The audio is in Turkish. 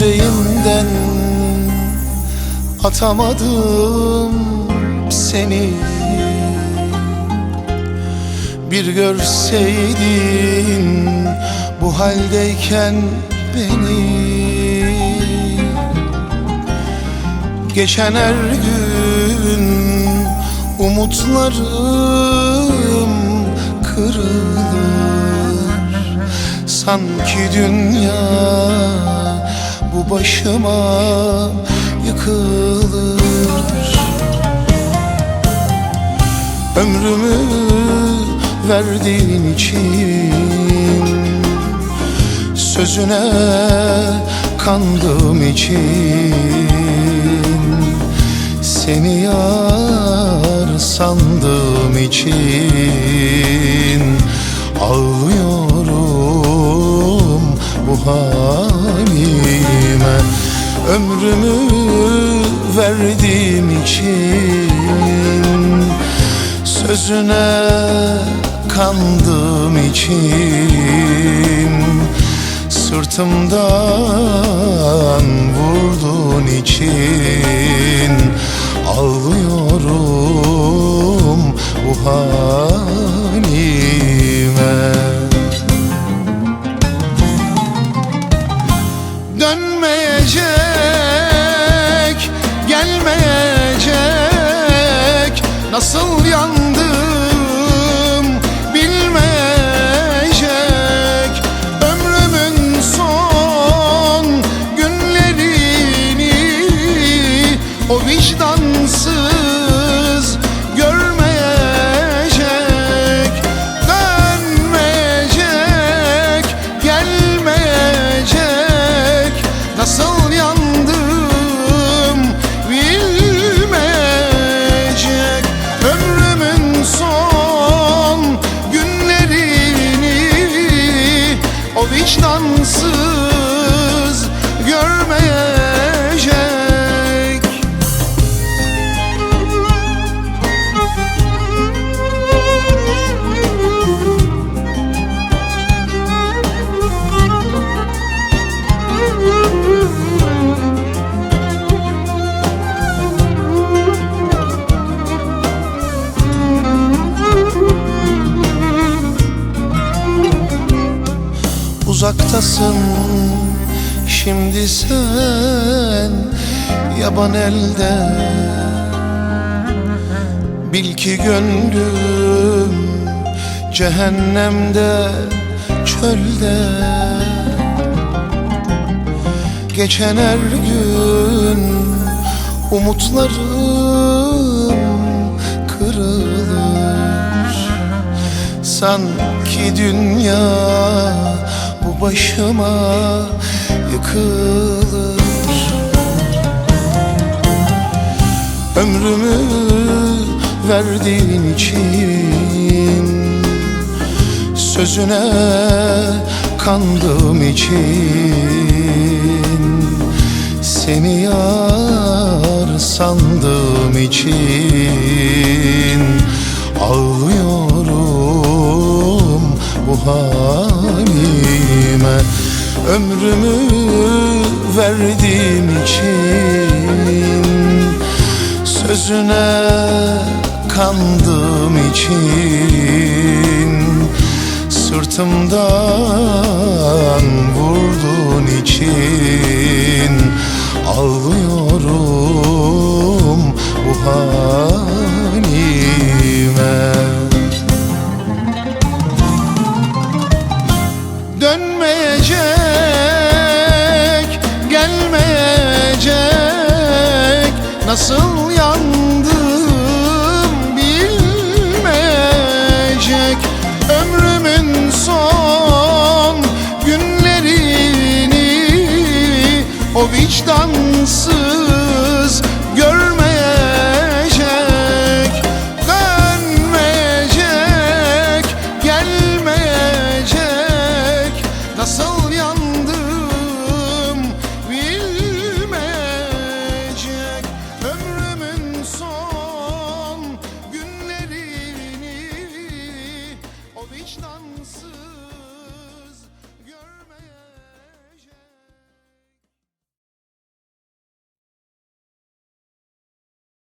yüreğimden atamadım seni. Bir görseydin bu haldeyken beni. Geçen her gün umutlarım kırılır. Sanki dünya bu başıma yıkılır. Ömrümü verdiğin için Sözüne kandığım için Seni yar sandığım için Ağlıyorum bu halime Ömrümü verdiğim için Sözüne kandığım için Sırtımdan vurduğun için Ağlıyorum bu halime Nasıl yandım vicdansız Uzaktasın. Şimdi sen yaban elde Bil ki gönlüm cehennemde çölde. Geçen her gün umutlarım kırılır. Sanki dünya başıma yıkılır. Ömrümü verdiğin için Sözüne kandığım için Seni yar sandığım için Ömrümü verdiğim için Sözüne kandığım için Sırtımdan Nasıl yandım bilmeyecek. Ömrümün son günlerini O vicdan